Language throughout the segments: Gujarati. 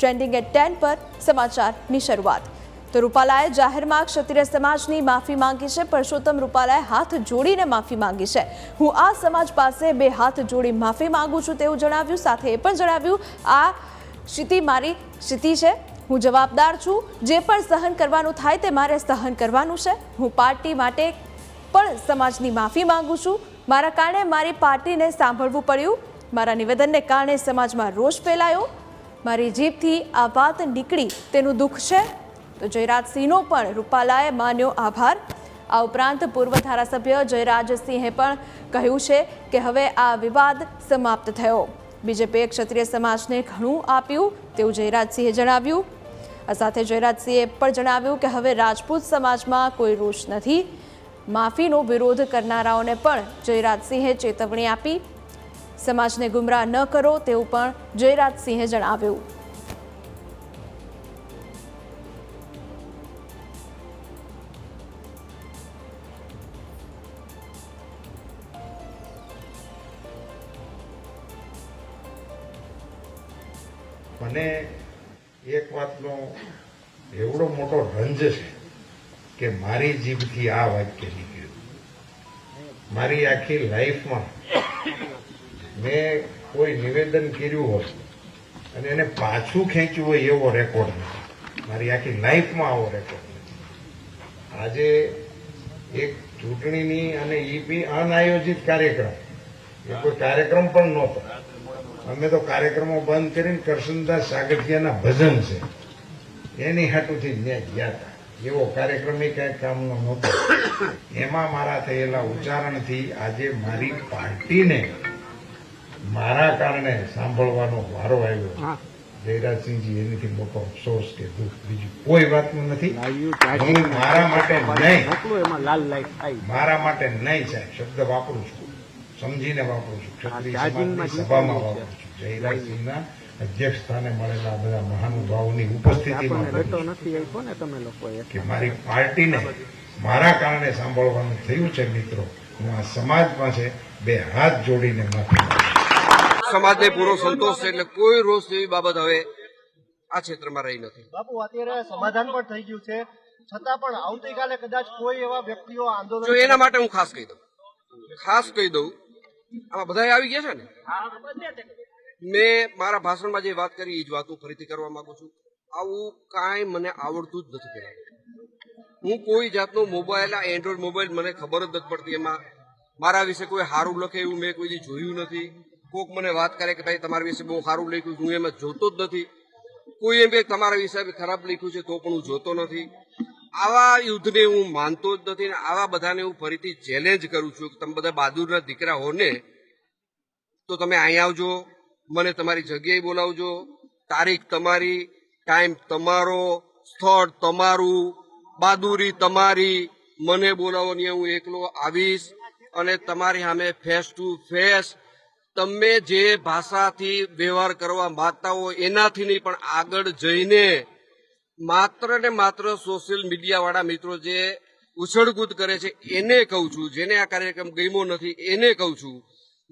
ટ્રેન્ડિંગ એટ ટેન પર સમાચારની શરૂઆત. તો રૂપાલાએ જાહેરમાં ક્ષત્રિય સમાજની માફી માંગી છે. પરસોત્તમ રૂપાલાએ હાથ જોડીને માફી માંગી છે. હું આ સમાજ પાસે બે હાથ જોડી માફી માંગુ છું તેવું જણાવ્યું. સાથે એ પણ જણાવ્યું, આ ક્ષિતિ મારી ક્ષિતિ છે. હું જવાબદાર છું. જે પણ સહન કરવાનું થાય તે મારે સહન કરવાનું છે. હું પાર્ટી માટે પણ સમાજની માફી માંગુ છું. મારા કારણે મારી પાર્ટીને સાંભળવું પડ્યું. મારા નિવેદનને કારણે સમાજમાં રોષ ફેલાયો. મારી જીભથી આ વાત નીકળી, તેનું દુઃખ છે? તો જયરાજસિંહનો પણ રૂપાલાએ માન્યો આભાર. આ ઉપરાંત પૂર્વ ધારાસભ્ય જયરાજસિંહે પણ કહ્યું છે કે હવે આ વિવાદ સમાપ્ત થયો. બીજેપીએ ક્ષત્રિય સમાજને ઘણું આપ્યું, તેવું જયરાજસિંહે જણાવ્યું. આ સાથે જયરાજસિંહે પણ જણાવ્યું કે હવે રાજપૂત સમાજમાં કોઈ રોષ નથી. માફીનો વિરોધ કરનારાઓને પણ જયરાજસિંહે ચેતવણી આપી. સમાજને ગુમરાહ ન કરો તેવું પણ જયરાજસિંહે જણાવ્યું. મને એક વાતનો એવડો મોટો રંજ છે કે મારી જીભથી આ વાક્ય નીકળ્યું. મારી આખી લાઈફમાં મેં કોઈ નિવેદન કર્યું હોય અને એને પાછું ખેંચ્યું હોય એવો રેકોર્ડ નથી. મારી આખી લાઈફમાં આવો રેકોર્ડ નથી. આજે એક ચૂંટણીની અને એ અનાયોજિત કાર્યક્રમ. એ કોઈ કાર્યક્રમ પણ નહોતો. અમે તો કાર્યક્રમો બંધ કરીને કરશનદાસ સાગઠિયાના ભજન છે. એની હાટુથી ત્યાં ગયા હતા. એવો કાર્યક્રમ એ કઈ કામનો નહોતો. એમાં મારા થયેલા ઉચ્ચારણથી આજે મારી પાર્ટીને મારા કારણે સાંભળવાનો વારો આવ્યો. જયરાજસિંહજી એનીથી મોટો અફસોસ કે દુઃખ બીજું કોઈ વાતનું નથી. હું મારા માટે નહીં. મારા માટે નહીં સાહેબ શબ્દ વાપરું છું. સમજીને વાપરું છું. ક્ષત્રિય સમાજની સભામાં વાપરું છું. જયરાજસિંહના અધ્યક્ષ સ્થાને મળેલા બધા મહાનુભાવોની ઉપસ્થિતિમાં કે મારી પાર્ટીને મારા કારણે સાંભળવાનું થયું છે મિત્રો. હું આ સમાજ પાસે બે હાથ જોડીને માફી. સમાજને પૂરો સંતોષ છે એટલે કોઈ રોષ જેવી બાબત હવે આ ક્ષેત્રમાં રહી નથી. બાપુ અત્યારે સમાધાન પણ થઈ ગયું છે. છતાં પણ આવતીકાલે કદાચ કોઈ એવા વ્યક્તિઓ આંદોલન જો એના માટે હું ખાસ કહી દઉં. ખાસ કહી દઉં. આમાં બધા આવી ગયા છે ને? મેં મારા ભાષણમાં જે વાત કરી એ જ વાત હું ફરીથી કરવા માંગુ છું. આવું કાંઈ મને આવડતું જ નથી કહેવાનું હું કોઈ જાતનો મોબાઈલ આ એન્ડ્રોઈડ મોબાઈલ મને ખબર જ નથી પડતી. એમાં મારા વિશે કોઈ સારું લખે એવું મેં કોઈ જોયું નથી. કોક મને વાત કરે કે ભાઈ તમારા વિશે બહુ સારું લખ્યું હું એમાં જોતો જ નથી. કોઈ એમ કે તમારા વિશે ખરાબ લખ્યું છે તો પણ હું જોતો નથી. આવા યુદ્ધને હું માનતો જ નથી આવા બધાને હું ફરીથી ચેલેન્જ કરું છું કે તમે બધા બહાદુરના દીકરા હો ને, તો તમે અહીં આવજો, મને તમારી જગ્યાએ બોલાવજો. તારીખ તમારી ટાઈમ તમારો, સ્થળ તમારું, બહાદુરી તમારી, મને બોલાવો ને હું એકલો આવીશ અને તમારી સામે ફેસ ટુ ફેસ તમે જે ભાષાથી વ્યવહાર કરવા માંગતા હો, એનાથી નહીં, પણ આગળ જઈને માત્ર ને માત્ર સોશિયલ મીડિયાવાળા મિત્રો જે ઉછળકૂદ કરે છે, એને કહું છું, જેને આ કાર્યક્રમ ગમ્યો નથી, એને કહું છું,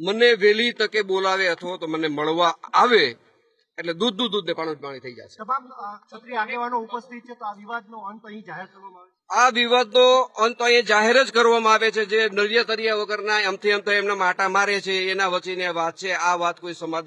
મને વહેલી તકે બોલાવે અથવા તો મને મળવા આવે એટલે દૂધ દૂધ દૂધ ને પાણી પાણી થઈ જશે. તમામ અ, ક્ષત્રિય આગેવાનો ઉપસ્થિત છે તો આ વિવાદનો અંત અહીં જાહેર કરવામાં આવે આ વિવાદનો અંત અહીંયા જાહેર જ કરવામાં આવે છે જે નળિયા તરિયા વગરના એમથી એમ તો એમના માટા મારે છે એના વચ્ચેની વાત છે આ વાત કોઈ સમાજને